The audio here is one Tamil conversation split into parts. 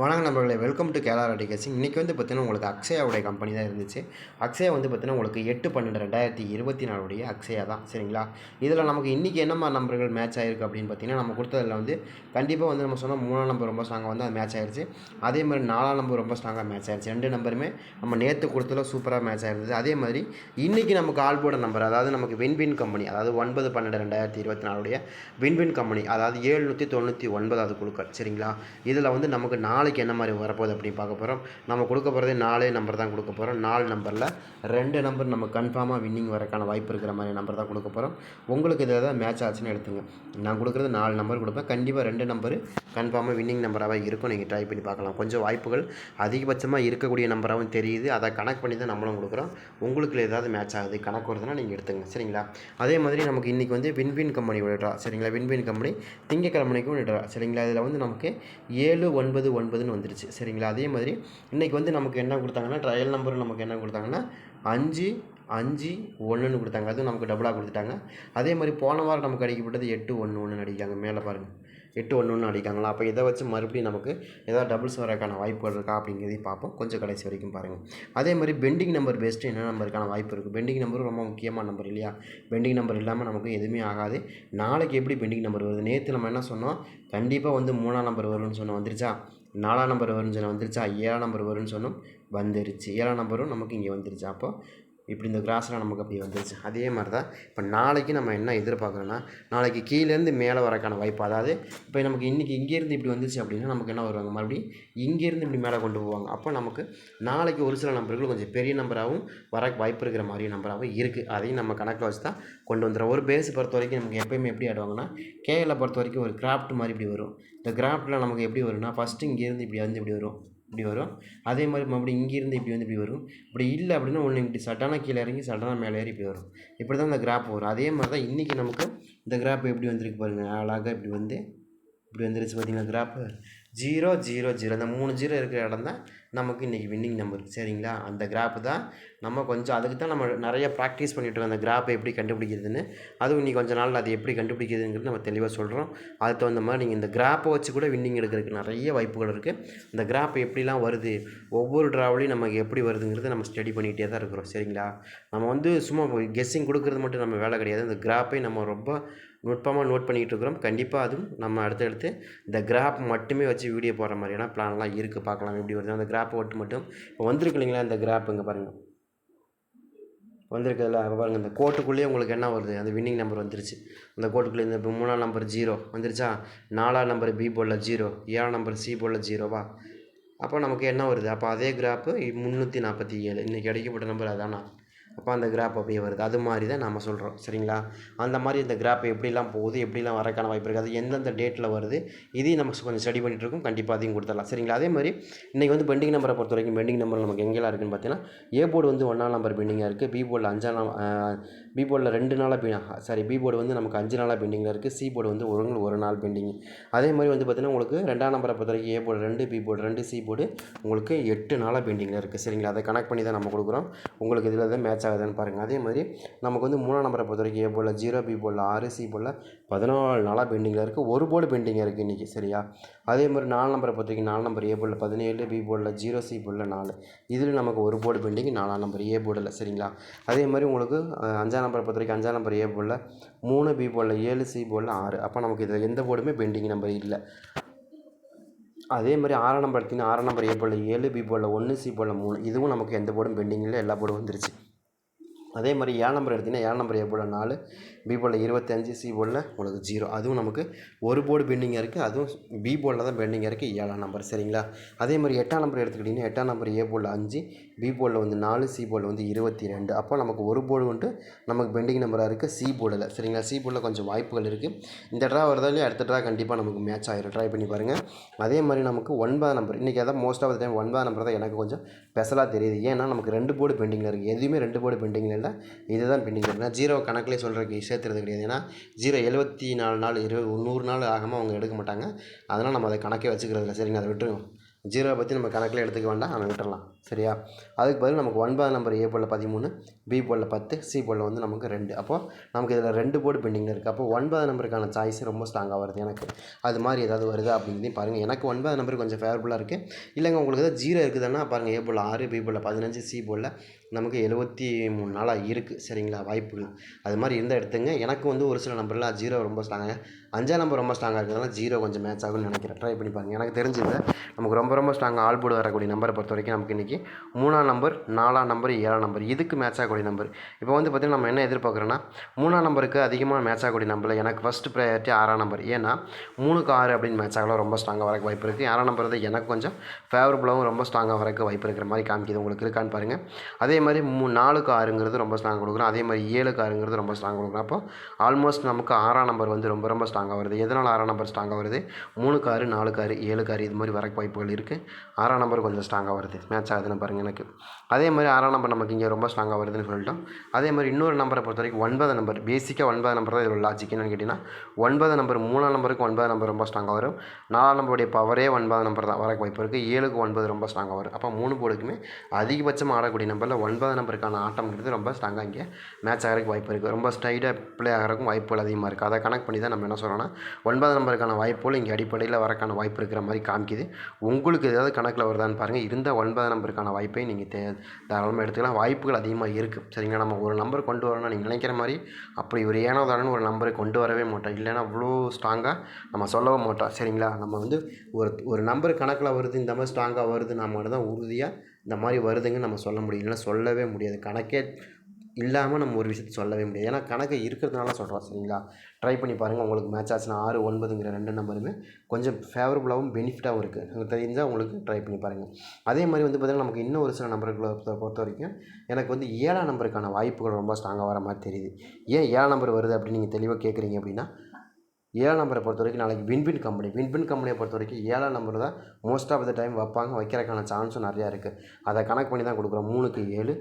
வணக்கம் நண்பர்களே வெல்கம் டு கேரளா ரெடிகேசிங் இன்றைக்கி வந்து பார்த்தீங்கன்னா உங்களுக்கு அக்ஷயாவுடைய கம்பெனி தான் இருந்துச்சு. அக்ஷயா வந்து பார்த்தீங்கன்னா உங்களுக்கு எட்டு பன்னெண்டு ரெண்டாயிரத்தி இருபத்தி நாலுடைய அக்ஷயா தான் சரிங்களா? இதில் நமக்கு இன்றைக்கி என்னம்மா நம்பர்கள் மேட்ச் ஆகிருக்கு அப்படின்னு பார்த்தீங்கன்னா நம்ம கொடுத்ததில் வந்து கண்டிப்பாக வந்து நம்ம சொன்னால் மூணாம் நம்பர் ரொம்ப ஸ்ட்ராங்காக வந்து அது மேட்ச் ஆயிருச்சு. அதே மாதிரி நாலாம் நம்பர் ரொம்ப ஸ்ட்ராங்காக மேட்ச் ஆயிருச்சு. ரெண்டு நம்பருமே நம்ம நேற்று கொடுத்ததில் சூப்பராக மேட்ச் ஆயிருந்தது. அதே மாதிரி இன்றைக்கி நமக்கு ஆல் போர்டு நம்பர் அதாவது நமக்கு வின்வின் கம்பெனி அதாவது ஒன்பது பன்னெண்டு ரெண்டாயிரத்தி இருபத்தி நாலுடைய வின்வின் கம்பெனி அதாவது ஏழ்நூற்றி தொண்ணூற்றி ஒன்பதாவது குழுக்கள் சரிங்களா? இதில் வந்து நமக்கு நாலு நாளைக்கு என்ன மாதிரி வரப்போகுது அப்படின்னு பார்க்க போகிறோம் நம்ம கொடுக்க போகிறதே நாலே நம்பர் தான் கொடுக்க போகிறோம் நாலு நம்பரில் ரெண்டு நம்பர் நம்ம கன்ஃபார்மாக வின்னிங் வரக்கான வாய்ப்பு இருக்கிற மாதிரி நம்பர் தான் கொடுக்க போகிறோம் உங்களுக்கு இதில் தான் மேட்ச் ஆச்சுன்னு எடுத்துங்க. நான் கொடுக்குறது நாலு நம்பர் கொடுப்பேன். கண்டிப்பாக ரெண்டு நம்பர் கன்ஃபார்மாக வின்னிங் நம்பராகவே இருக்கும். நீங்கள் ட்ரை பண்ணி பார்க்கலாம். கொஞ்சம் வாய்ப்புகள் அதிகபட்சமாக இருக்கக்கூடிய நம்பராகவும் தெரியுது. அதை கனெக்ட் பண்ணி தான் நம்மளும் கொடுக்குறோம். உங்களுக்கு ஏதாவது மேட்ச் ஆகுது கணக்கு வருதுன்னா நீங்கள் எடுத்துங்க. சரிங்களா? அதே மாதிரி நமக்கு இன்றைக்கி வந்து வின்வின் கம்பெனி விடுறா சரிங்களா? வின்வின் கம்பெனி திங்கக்கிழமைக்கும் விடுறா சரிங்களா? இதில் வந்து நமக்கு ஏழு ஒன்பது ஒன்பது ஐம்பதுன்னு வந்துருச்சு. சரிங்களா? அதே மாதிரி இன்றைக்கி வந்து நமக்கு என்ன கொடுத்தாங்கன்னா ட்ரையல் நம்பர் நமக்கு என்ன கொடுத்தாங்கன்னா அஞ்சு அஞ்சு ஒன்றுன்னு கொடுத்தாங்க. அதுவும் நமக்கு டபுளாக கொடுத்துட்டாங்க. அதே மாதிரி போன வாரம் நமக்கு அடிக்கப்பட்டது எட்டு ஒன்று ஒன்று அடிக்காங்க மேலே பாருங்கள் எட்டு ஒன்று ஒன்று அடிக்காங்களா அப்போ இதை வச்சு மறுபடியும் நமக்கு ஏதாவது டபுள்ஸ் வரக்கான வாய்ப்புகள் இருக்கா அப்படிங்கிறதையும் பார்ப்போம். கொஞ்சம் கடைசி வரைக்கும் பாருங்கள் அதே மாதிரி பெண்டிங் நம்பர் பெஸ்ட்டு என்ன நம்பருக்கான வாய்ப்பு இருக்குது பெண்டிங் நம்பரும் ரொம்ப முக்கியமான நம்பர் இல்லையா? பெண்டிங் நம்பர் இல்லாமல் நமக்கு எதுவுமே ஆகாது. நாளைக்கு எப்படி பெண்டிங் நம்பர் வருது? நேற்று நம்ம என்ன சொன்னோம்? கண்டிப்பாக வந்து மூணாம் நம்பர் வரும்னு சொன்னோம். வந்துருச்சா? நாலாம் நம்பர் வரும்னு சொன்ன வந்துருச்சா? ஏழாம் நம்பர் வரும்னு சொன்னோம் வந்துருச்சு. ஏழாம் நம்பரும் நமக்கு இங்கே வந்துருச்சு. அப்போது இப்படி இந்த கிராஸ்லாம் நமக்கு அப்படி வந்துருச்சு. அதே மாதிரி தான் இப்போ நாளைக்கு நம்ம என்ன எதிர்பார்க்குறோன்னா நாளைக்கு கீழேருந்து மேலே வரக்கான வாய்ப்பு அதாவது இப்போ நமக்கு இன்றைக்கி இங்கேருந்து இப்படி வந்துச்சு அப்படின்னா நமக்கு என்ன வருவாங்க? மறுபடியும் இங்கேருந்து இப்படி மேலே கொண்டு போவாங்க. அப்போ நமக்கு நாளைக்கு ஒரு சில நம்பர்கள் கொஞ்சம் பெரிய நம்பராகவும் வர வாய்ப்பு இருக்கிற மாதிரி நம்பராகவும் இருக்குது அதையும் நம்ம கணக்கில் வச்சு தான் கொண்டு வந்துடுறோம். ஒரு பேஸ் பொறுத்த வரைக்கும் நமக்கு எப்போயுமே எப்படி ஆடுவாங்கன்னா கேஎலை பொறுத்த வரைக்கும் ஒரு கிராஃப்ட் மாதிரி இப்படி வரும். இந்த கிராஃப்டில் நமக்கு எப்படி வரும்னா ஃபஸ்ட்டு இங்கேருந்து இப்படி வந்து இப்படி வரும். இப்படி வரும். அதே மாதிரி மறுபடியும் இங்கேருந்து இப்படி வந்து இப்படி வரும். இப்படி இல்லை அப்படின்னா ஒன்று இப்படி சட்டானா கீழே இறங்கி சட்டானா மேலே ஏறி இப்படி வரும். இப்படி தான் இந்த கிராப் வரும். அதே மாதிரி தான் இன்றைக்கி நமக்கு இந்த கிராப் எப்படி வந்திருக்கு பாருங்கள் அழகாக இப்படி வந்து இப்படி வந்துருச்சு பார்த்தீங்களா கிராப்பு ஜீரோ ஜீரோ ஜீரோ. அந்த மூணு ஜீரோ இருக்கிற இடம் தான் நமக்கு இன்றைக்கி வின்னிங் நம்பர் சரிங்களா? அந்த கிராப் தான் நம்ம கொஞ்சம் அதுக்கு தான் நம்ம நிறைய ப்ராக்டிஸ் பண்ணிட்டுருக்கோம் அந்த கிராப்பை எப்படி கண்டுபிடிக்கிறதுன்னு. அதுவும் இன்றைக்கி கொஞ்ச நாள் அது எப்படி கண்டுபிடிக்கிறதுங்கிறது நம்ம தெளிவாக சொல்கிறோம் அதுக்கு தகுந்த மாதிரி நீங்கள் இந்த கிராப்பை வச்சு கூட வின்னிங் எடுக்கிறதுக்கு நிறைய வாய்ப்புகள் இருக்குது இந்த கிராப் எப்படிலாம் வருது ஒவ்வொரு ட்ராவலையும் நமக்கு எப்படி வருதுங்கிறத நம்ம ஸ்டடி பண்ணிகிட்டே தான் இருக்கிறோம். சரிங்களா? நம்ம வந்து சும்மா கெஸ்ஸிங் கொடுக்குறது மட்டும் நம்ம வேலை கிடையாது. அந்த கிராப்பை நம்ம ரொம்ப நுட்பமாக நோட் பண்ணிகிட்டு இருக்கிறோம். கண்டிப்பாக அதுவும் நம்ம அடுத்தடுத்து இந்த கிராப் மட்டுமே வச்சு வீடியோ போடுற மாதிரியான பிளான்லாம் இருக்குது பார்க்கலாம் எப்படி வருது. அந்த கிராப் ஒட்டு மட்டும். இப்போ வந்திருக்கு இல்லைங்களா இந்த கிராப் இங்கே பாருங்கள் வந்திருக்குதுல்ல. அப்போ பாருங்கள் இந்த கோட்டுக்குள்ளேயே உங்களுக்கு என்ன வருது? அந்த வின்னிங் நம்பர் வந்துருச்சு. அந்த கோட்டுக்குள்ளே இந்த இப்போ மூணாம் நம்பர் ஜீரோ வந்துருச்சா? நாலாம் நம்பர் பி போர்டில் ஜீரோ ஏழாம் நம்பர் சி போர்டில் ஜீரோவா அப்போ நமக்கு என்ன வருது? அப்போ அதே கிராப்பு முந்நூற்றி நாற்பத்தி ஏழு. இன்றைக்கி கிடைக்கப்பட்ட நம்பர் அதானா? அப்போ அந்த கிராப் அப்படியே வருது. அது மாதிரி தான் நம்ம சொல்கிறோம் சரிங்களா? அந்த மாதிரி இந்த கிராப் எப்படிலாம் போகுது எப்படிலாம் வரக்கான வாய்ப்பு இருக்குது அது எந்தெந்த டேட்டில் வருது இதையும் நம்ம கொஞ்சம் ஸ்டடி பண்ணிகிட்டு இருக்கோம் கண்டிப்பாக அதையும் கொடுத்துடலாம். சரிங்களா? அதே மாதிரி இன்றைக்கி வந்து பெண்டிங் நம்பரை பொறுத்த வரைக்கும் பெண்டிங் நம்பர் நமக்கு எங்கெல்லாம் இருக்குதுன்னு பார்த்தீங்கன்னா ஏ போர்டு வந்து ஒன்றாம் நம்பர் பெண்டிங்காக இருக்குது பி போர்டில் அஞ்சாம் பி போர்டில் ரெண்டு நாளாக பெ சாரி பி போர்டு வந்து நமக்கு அஞ்சு நாளாக பெண்டிங்கில் இருக்குது சி போர்டு வந்து ஒரு ஒரு நாள் பெண்டிங் அதே மாதிரி வந்து பார்த்திங்கன்னா உங்களுக்கு ரெண்டாம் நம்பரை பொறுத்த வரைக்கும் ஏ போர்டு ரெண்டு பி போர்டு ரெண்டு சி போர்டு உங்களுக்கு எட்டு நாளாக பெண்டிங்கில் இருக்குது சரிங்களா? அதை கனெக்ட் பண்ணி தான் நம்ம கொடுக்குறோம். உங்களுக்கு இதில் தான் மேட்ச் ஆகுதுன்னு பாருங்கள் அதே மாதிரி நமக்கு வந்து மூணாம் நம்பரை பொறுத்த வரைக்கும் ஏ போர்டில் ஜீரோ பி போர்டில் ஆறு சி போர்டில் பதினாலு நாளாக பெண்டிங்கில் இருக்குது ஒரு போர்டு பெண்டிங்கில் இருக்குது இன்றைக்கி சரியா? அதே மாதிரி நாலு நம்பரை பொறுத்த வரைக்கும் நாலு நம்பர் ஏ போர்டில் பதினேழு பி போர்டில் ஜீரோ சி போர்டில் நாலு. இதில் நமக்கு ஒரு போர்டு பெண்டிங் நாலாம் நம்பர் ஏ போர்டில் சரிங்களா? அதே மாதிரி உங்களுக்கு அஞ்சாம் நம்பரை பொறுத்த வரைக்கும் அஞ்சாம் நம்பர் ஏ போர்டில் மூணு பி போர்டில் ஏழு சி போர்டில் ஆறு. அப்போ நமக்கு இதில் எந்த போர்டுமே பெண்டிங் நம்பர் இல்லை. அதே மாதிரி ஆறாம் நம்பர் எடுத்திங்கன்னா ஆறாம் நம்பர் ஏ போர்டில் ஏழு பி போர்டில் ஒன்று சி போர்டில் மூணு. இதுவும் நமக்கு எந்த போர்டும் பெண்டிங் இல்லை எல்லா போர்டும் வந்துருச்சு. அதே மாதிரி ஏழு நம்பர் எடுத்திங்கன்னா ஏழு நம்பர் ஏ போர்டில் நாலு. பி போர்டில் இருபத்தஞ்சு சி போர்டில் உங்களுக்கு ஜீரோ அதுவும் நமக்கு ஒரு போர்டு பெண்டிங்காக இருக்குது அதுவும் பி போர்டில் தான் பெண்டிங்காக இருக்குது ஏழாம் நம்பர் சரிங்களா? அதே மாதிரி எட்டாம் நம்பர் எடுத்துக்கிட்டிங்கன்னா எட்டாம் நம்பர் ஏ போர்டில் அஞ்சு பி போர்டில் வந்து நாலு சி போர்டில் வந்து இருபத்தி ரெண்டு அப்போ நமக்கு ஒரு போர்டு வந்துட்டு நமக்கு பெண்டிங் நம்பராக இருக்குது சி போர்டில் சரிங்களா? சி போர்டில் கொஞ்சம் வாய்ப்புகள் இருக்குது இந்த ட்ரா வருதாலே அடுத்த ட்ரா கண்டிப்பாக நமக்கு மேட்ச் ஆகிடும் ட்ரை பண்ணி பாருங்கள் அதே மாதிரி நமக்கு ஒன்பதாம் நம்பர் இன்றைக்கி அதான் மோஸ்ட் ஆஃப் த டைம் ஒன்பதாம் நம்பர் தான் எனக்கு கொஞ்சம் ஸ்பெஷலாக தெரியுது. ஏன்னா நமக்கு ரெண்டு போர்டு பெண்டிங்கில் இருக்குது எதுவுமே ரெண்டு போர்டு பெண்டிங்கில் இல்லை. இதுதான் பெண்டிங் இருக்குது நான் ஜீரோ கணக்கிலே சொல்கிறதுக்கு சேர்த்துறது கிடையாது. ஏன்னா ஜீரோ எழுபத்தி நாலு நாள் இருபது நூறு நாள் ஆகாமல் அவங்க எடுக்க மாட்டாங்க. அதனால் நம்ம அதை கணக்கே வச்சுக்கிறது இல்லை சரிங்க அதை விட்டுருவோம் ஜீரோவை பற்றி நம்ம கணக்கில் எடுத்துக்க வேண்டாம். நம்ம விட்டுடலாம் சரியா? அதுக்கு பதில் நமக்கு ஒன்பதாம் நம்பர் ஏ போல் பதிமூணு பி போல் பத்து சி போல் வந்து நமக்கு ரெண்டு. அப்போது நமக்கு இதில் ரெண்டு போர்டு பெண்டிங்கில் இருக்குது அப்போ ஒன்பதாம் நம்பருக்கான சாய்ஸ் ரொம்ப ஸ்ட்ராங்காக வருது எனக்கு. அது மாதிரி ஏதாவது வருதா அப்படின்னு பாருங்கள் எனக்கு ஒன்பது நம்பர் கொஞ்சம் ஃபேவரபுளாக இருக்குது இல்லைங்க உங்களுக்கு ஏதாவது ஜீரோ இருக்குதுன்னா பாருங்கள் ஏ போல் ஆறு பி போல் பதினஞ்சு சி போல் நமக்கு எழுபத்தி மூணு நாளாக இருக்குது சரிங்களா? வாய்ப்புகள். அது மாதிரி இருந்தால் எடுத்துங்க. எனக்கு வந்து ஒரு சில நம்பர்லாம் ஜீரோ ரொம்ப ஸ்ட்ராங்காக அஞ்சாம் நம்பர் ரொம்ப ஸ்ட்ராங்காக இருக்கிறதுனால ஜீரோ கொஞ்சம் மேட்ச் ஆகும்னு நினைக்கிறேன். ட்ரை பண்ணி பாருங்கள் எனக்கு தெரிஞ்சது. நமக்கு ரொம்ப ரொம்ப ஸ்ட்ராங்காக ஆல் போர்டு வரக்கூடிய நம்பரை பொறுத்த வரைக்கும் நமக்கு இன்றைக்கி மூணாம் நம்பர் நாலாம் நம்பர் ஏழாம் நம்பர் இதுக்கு மேட்ச் ஆகக்கூடிய நம்பர் இப்போ வந்து பார்த்திங்கன்னா நம்ம என்ன எதிர்பார்க்குறோன்னா மூணாம் நம்பருக்கு அதிகமாக மேட்ச் ஆகக்கூடிய நம்பரில் எனக்கு ஃபஸ்ட்டு ப்ரையாரிட்டி ஆறாம் நம்பர் ஏன்னா மூணுக்கு ஆறு அப்படின்னு மேட்ச் ஆகலாம். ரொம்ப ஸ்ட்ராங்காக வரக்கு வாய்ப்பு இருக்குது ஆறாம் நம்பர் வந்து எனக்கு கொஞ்சம் ஃபேவரபுளாகவும் ரொம்ப ஸ்ட்ராங்காக வரக்கு வாய்ப்பு இருக்கிற மாதிரி காமிக்குது. உங்களுக்கு இருக்கான்னு பாருங்கள் அதே அதே மாதிரி மூ நாலுக்கு ஆறுங்கிறது ரொம்ப ஸ்ட்ராங் கொடுக்குறோம். அதே மாதிரி ஏழுக்கு ஆறுங்கிறது ரொம்ப ஸ்ட்ராங் கொடுக்குறோம். அப்போ ஆல்மோஸ்ட் நமக்கு ஆறாம் நம்பர் வந்து ரொம்ப ரொம்ப ஸ்ட்ராங்காக வருது. எதனால் ஆறாம் நம்பர் ஸ்ட்ராங்காக வருது? மூணுக்கு ஆறு நாலுக்கு ஆறு ஏழுக்கு ஆறு இது மாதிரி வர வாய்ப்புகள் இருக்குது ஆறாம் நம்பர் கொஞ்சம் ஸ்ட்ராங்காக வருது. மேட்ச் ஆகுதுன்னு பாருங்கள் எனக்கு. அதே மாதிரி ஆறாம் நம்பர் நமக்கு இங்கே ரொம்ப ஸ்ட்ராங்காக வருதுன்னு சொல்லிட்டோம். அதே மாதிரி இன்னொரு நம்பரை பொறுத்த வரைக்கும் ஒன்பது நம்பர் பேசிக்காக ஒன்பது நம்பர் தான் இதில் லாஜிக் என்னன்னு கேட்டிங்கன்னா ஒன்பது நம்பர் மூணாம் நம்பருக்கு ஒன்பது நம்பர் ரொம்ப ஸ்ட்ராங்காக வரும். நாலாம் நம்பருடைய பவரே ஒன்பது நம்பர் தான் வரக்கு வாய்ப்பு இருக்குது ஏழுக்கு ஒன்பது ரொம்ப ஸ்ட்ராங்காக வரும். அப்போ மூணு போர்டுக்குமே அதிகபட்சம் ஆடக்கூடிய நம்பரில் ஒன்பது நம்பருக்கான ஆட்டம்ங்கிறது ரொம்ப ஸ்ட்ராங்காக இங்கே மேட்ச் ஆகிறதுக்கு வாய்ப்பு இருக்குது ரொம்ப ஸ்டைடாக ப்ளே ஆகிறதுக்கும் வாய்ப்புகள் அதிகமாக இருக்குது அதை கனெக்ட் பண்ணி தான் நம்ம என்ன சொல்கிறோன்னா ஒன்பது நம்பருக்கான வாய்ப்புகள் இங்கே அடிப்படையில் வரக்கான வாய்ப்பு இருக்கிற மாதிரி காமிக்குது. உங்களுக்கு ஏதாவது கணக்கில் வருதான்னு பாருங்கள் இருந்த ஒன்பது நம்பருக்கான வாய்ப்பை நீங்கள் தே தாராளமாக எடுத்துக்கலாம். வாய்ப்புகள் அதிகமாக இருக்குது சரிங்களா? நம்ம ஒரு நம்பர் கொண்டு வரணும்னு நீங்கள் நினைக்கிற மாதிரி அப்படி ஒரு ஏனோ தானோன்னு ஒரு நம்பரை கொண்டு வரவே மாட்டோம். இல்லைன்னா அவ்வளோ ஸ்ட்ராங்காக நம்ம சொல்லவும் மாட்டோம். சரிங்களா? நம்ம வந்து ஒரு ஒரு நம்பர் கணக்கில் வருது இந்த மாதிரி ஸ்ட்ராங்காக வருது நம்ம மட்டும் தான் உறுதியாக இந்த மாதிரி வருதுங்க நம்ம சொல்ல முடியும். இல்லைன்னா சொல்லவே முடியாது. கணக்கே இல்லாமல் நம்ம ஒரு விஷயத்த சொல்லவே முடியாது. ஏன்னா கணக்கு இருக்கிறதுனால சொல்கிறோம் சரிங்களா? ட்ரை பண்ணி பாருங்கள் உங்களுக்கு மேட்ச் ஆச்சுன்னா ஆறு ஒன்பதுங்கிற ரெண்டு நம்பருமே கொஞ்சம் ஃபேவரபுளாகவும் பெனிஃபிட்டாகவும் இருக்குது எனக்கு தெரிஞ்சால் உங்களுக்கு ட்ரை பண்ணி பாருங்கள் அதே மாதிரி வந்து பார்த்திங்கன்னா நமக்கு இன்னும் ஒரு சில நம்பர்களை பொறுத்த பொறுத்த வரைக்கும் எனக்கு வந்து ஏழாம் நம்பருக்கான வாய்ப்புகள் ரொம்ப ஸ்ட்ராங்காக வர மாதிரி தெரியுது. ஏன் ஏழாம் நம்பர் வருது அப்படின்னு நீங்கள் தெளிவாக கேட்குறீங்க அப்படின்னா ஏழாம் நம்பரை பொறுத்த வரைக்கும் நாளைக்கு வின்பின் கம்பெனி வின்பின் கம்பெனியை பொறுத்த வரைக்கும் ஏழாம் நம்பர் தான் மோஸ்ட் ஆஃப் த டைம் வைப்பாங்க. வைக்கிறதுக்கான சான்ஸும் நிறையா இருக்குது அதை கணக்கு பண்ணி தான் கொடுக்குறோம். மூணுக்கு ஏழு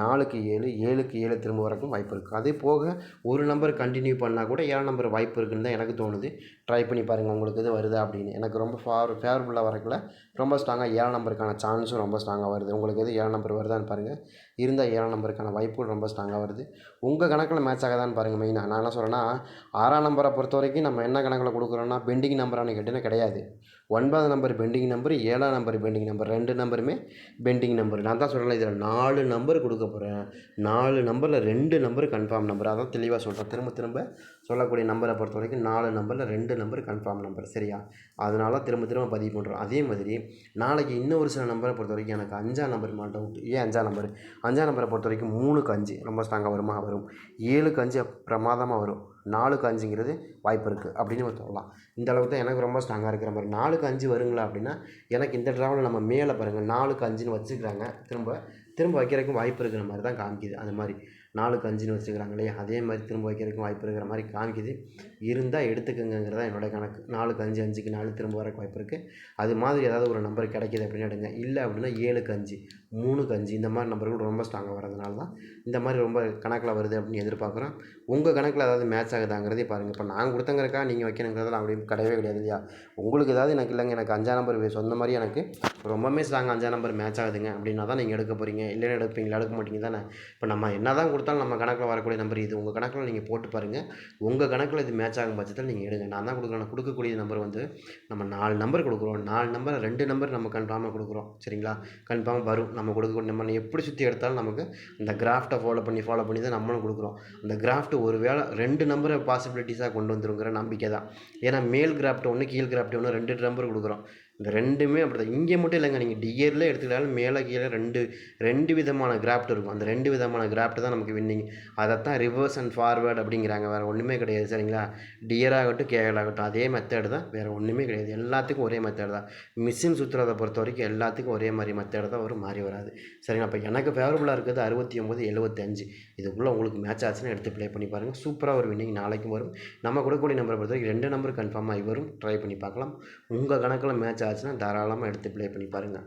நாலுக்கு ஏழு ஏழுக்கு ஏழு திரும்ப வரக்கும் வாய்ப்பு இருக்குது அதே போக ஒரு நம்பர் கண்டினியூ பண்ணால் கூட ஏழாம் நம்பர் வாய்ப்பு இருக்குன்னு தான் எனக்கு தோணுது. ட்ரை பண்ணி பாருங்கள் உங்களுக்கு இது வருதா அப்படின்னு. எனக்கு ரொம்ப ஃபேவர் ஃபேவரபுளாக வரக்குள்ள ரொம்ப ஸ்ட்ராங்காக ஏழாம் நம்பருக்கான சான்ஸும் ரொம்ப ஸ்ட்ராங்காக வருது. உங்களுக்கு எது ஏழாம் நம்பர் வருதான்னு பாருங்கள் இருந்தால் ஏழாம் நம்பருக்கான வாய்ப்புகள் ரொம்ப ஸ்ட்ராங்காக வருது. உங்கள் கணக்கில் மேட்ச் ஆகாதான்னு பாருங்கள் மெயினாக நான் என்ன சொல்கிறேன்னா ஆறாம் நம்பரை பொறுத்த வரைக்கும் நம்ம என்ன கணக்கில் கொடுக்குறோன்னா பெண்டிங் நம்பரானு கேட்டிங்கன்னா கிடையாது. ஒன்பது நம்பர் பெண்டிங் நம்பர் ஏழாம் நம்பர் பெண்டிங் நம்பர் ரெண்டு நம்பருமே பெண்டிங் நம்பர் நான் தான் சொல்கிறேன் இதில் நாலு நம்பர் கொடுக்க போகிறேன் நாலு நம்பரில் ரெண்டு நம்பர் கன்ஃபார்ம் நம்பர் அதான் தெளிவாக சொல்கிறேன் திரும்ப திரும்ப சொல்லக்கூடிய நம்பரை பொறுத்த வரைக்கும் நாலு நம்பரில் ரெண்டு நம்பர் கன்ஃபார்ம் நம்பர் சரியா? அதனால திரும்ப திரும்ப பதிவு பண்ணுறோம் அதே மாதிரி நாளைக்கு இன்னும் ஒரு சில நம்பரை பொறுத்த வரைக்கும் எனக்கு அஞ்சாம் நம்பர் மாட்ட விட்டு ஏன் அஞ்சாம் நம்பர்? அஞ்சாம் நம்பரை பொறுத்த வரைக்கும் மூணுக்கு அஞ்சு. ரொம்ப ஸ்ட்ராங்காக வருமா? வரும். ஏழுக்கு அஞ்சு பிரமாதமாக வரும். நாலுக்கு அஞ்சுங்கிறது வாய்ப்பு இருக்குது அப்படின்னு சொல்லலாம். இந்த அளவுக்கு தான் எனக்கு ரொம்ப ஸ்ட்ராங்காக இருக்கிற மாதிரி. நாலுக்கு அஞ்சு வருங்களா அப்படின்னா எனக்கு இந்த ட்ராவலில் நம்ம மேலே பாருங்கள் நாலுக்கு அஞ்சுன்னு வச்சுக்கிறாங்க. திரும்ப திரும்ப வைக்கிறதுக்கும் வாய்ப்பு இருக்கிற மாதிரி தான் காமிக்குது. அந்த மாதிரி நாலுக்கு அஞ்சுன்னு வச்சுக்கிறாங்களே அதே மாதிரி திரும்ப வைக்கிறதுக்கும் வாய்ப்பு இருக்கிற மாதிரி காமிக்குது. இருந்தால் எடுத்துக்கங்கிறதா என்னோடய கணக்கு. நாலுக்கு அஞ்சு அஞ்சுக்கு நாலு திரும்ப வரக்கு வாய்ப்பு இருக்குது அது மாதிரி ஏதாவது ஒரு நம்பர் கிடைக்கிது அப்படின்னு எடுங்க. இல்லை அப்படின்னா ஏழுக்கு அஞ்சு மூணுக்கு அஞ்சு இந்த மாதிரி நம்பர்கள் ரொம்ப ஸ்ட்ராங்காக வரதுனால தான் இந்த மாதிரி ரொம்ப கணக்கில் வருது அப்படின்னு எதிர்பார்க்குறோம் உங்கள் கணக்கில் ஏதாவது மேட்ச் ஆகுதாங்கிறதே பாருங்கள் இப்போ நான் கொடுத்தங்கிறக்கா நீங்கள் வைக்கணுங்கிறதெல்லாம் அப்படி கிடையவே கிடையாது இல்லையா? உங்களுக்கு ஏதாவது எனக்கு இல்லைங்க. எனக்கு அஞ்சாம் நம்பர் சொந்த மாதிரி எனக்கு ரொம்பவுமே ஸ்ட்ராங் அஞ்சாம் நம்பர் மேட்ச் ஆகுதுங்க அப்படின்னா தான் நீங்கள் எடுக்க போகிறீங்க இல்லைன்னா எடுப்பீங்களா எடுக்க மாட்டீங்க தானே? இப்போ நம்ம என்ன தான் கொடுத்தாலும் நம்ம கணக்கில் வரக்கூடிய நம்பர் இது. உங்கள் கணக்கில் நீங்கள் போட்டு பாருங்கள் உங்கள் கணக்கில் இது மேட்ச் ஆகும் பட்சத்தில் நீங்கள் எடுங்க. நான் தான் கொடுக்குறேன். கொடுக்கக்கூடிய நம்பர் வந்து நம்ம நாலு நம்பர் கொடுக்குறோம். நாலு நம்பர் ரெண்டு நம்பர் நம்ம கன்ஃபார்மாக கொடுக்குறோம். சரிங்களா? கன்ஃபார்மாக வரும். நம்ம கொடுக்கக்கூடிய நம்ம எப்படி சுற்றி எடுத்தாலும் நமக்கு அந்த கிராஃப்ட்டை ஃபாலோ பண்ணி ஃபாலோ பண்ணி தான் நம்மளும் கொடுக்குறோம். அந்த கிராஃப்ட் ஒரு வேளை ரெண்டு நம்பரை பாசிபிலிட்டிஸாக கொண்டு வந்துருங்கிற நம்பிக்கை தான். ஏன்னா மேல் கிராஃப்ட் ஒன்று கீழ் கிராஃப்ட் ஒன்று ரெண்டு நம்பர் கொடுக்குறோம். இந்த ரெண்டுமே அப்படி தான் இங்கே மட்டும் இல்லைங்க நீங்கள் டியரில் எடுத்துக்கிட்டாலும் மேலே கீழே ரெண்டு ரெண்டு விதமான கிராஃப்ட் இருக்கும். அந்த ரெண்டு விதமான கிராஃப்ட் தான் நமக்கு வின்னிங் அதைத்தான் ரிவர்ஸ் அண்ட் ஃபார்வேர்டு அப்படிங்கிறாங்க. வேறு ஒன்றுமே கிடையாது சரிங்களா? டியர் ஆகட்டும் கேஎல் ஆகட்டும் அதே மெத்தேடு தான். வேறு ஒன்றுமே கிடையாது. எல்லாத்துக்கும் ஒரே மெத்தேடு தான். மிஷின் சுற்றுறதை பொறுத்த வரைக்கும் எல்லாத்துக்கும் ஒரே மாதிரி மெத்தேடு தான் வரும் மாறி வராது. சரிங்களா? அப்போ எனக்கு ஃபேவரபுளாக இருக்கிறது அறுபத்தி ஒம்பது எழுபத்தஞ்சு இதுக்குள்ளே உங்களுக்கு மேட்ச் ஆச்சுன்னா எடுத்து ப்ளே பண்ணி பாருங்கள் சூப்பராக ஒரு வின்னிங் நாளைக்கும் வரும். நம்ம கொடுக்கக்கூடிய நம்பரை பொறுத்த வரைக்கும் ரெண்டு நம்பர் கன்ஃபார்மாக வரும். ட்ரை பண்ணி பார்க்கலாம். உங்கள் கணக்கில் மேட்ச் ஆச்சுன்னா தாராளமாக எடுத்து ப்ளே பண்ணி பாருங்கள்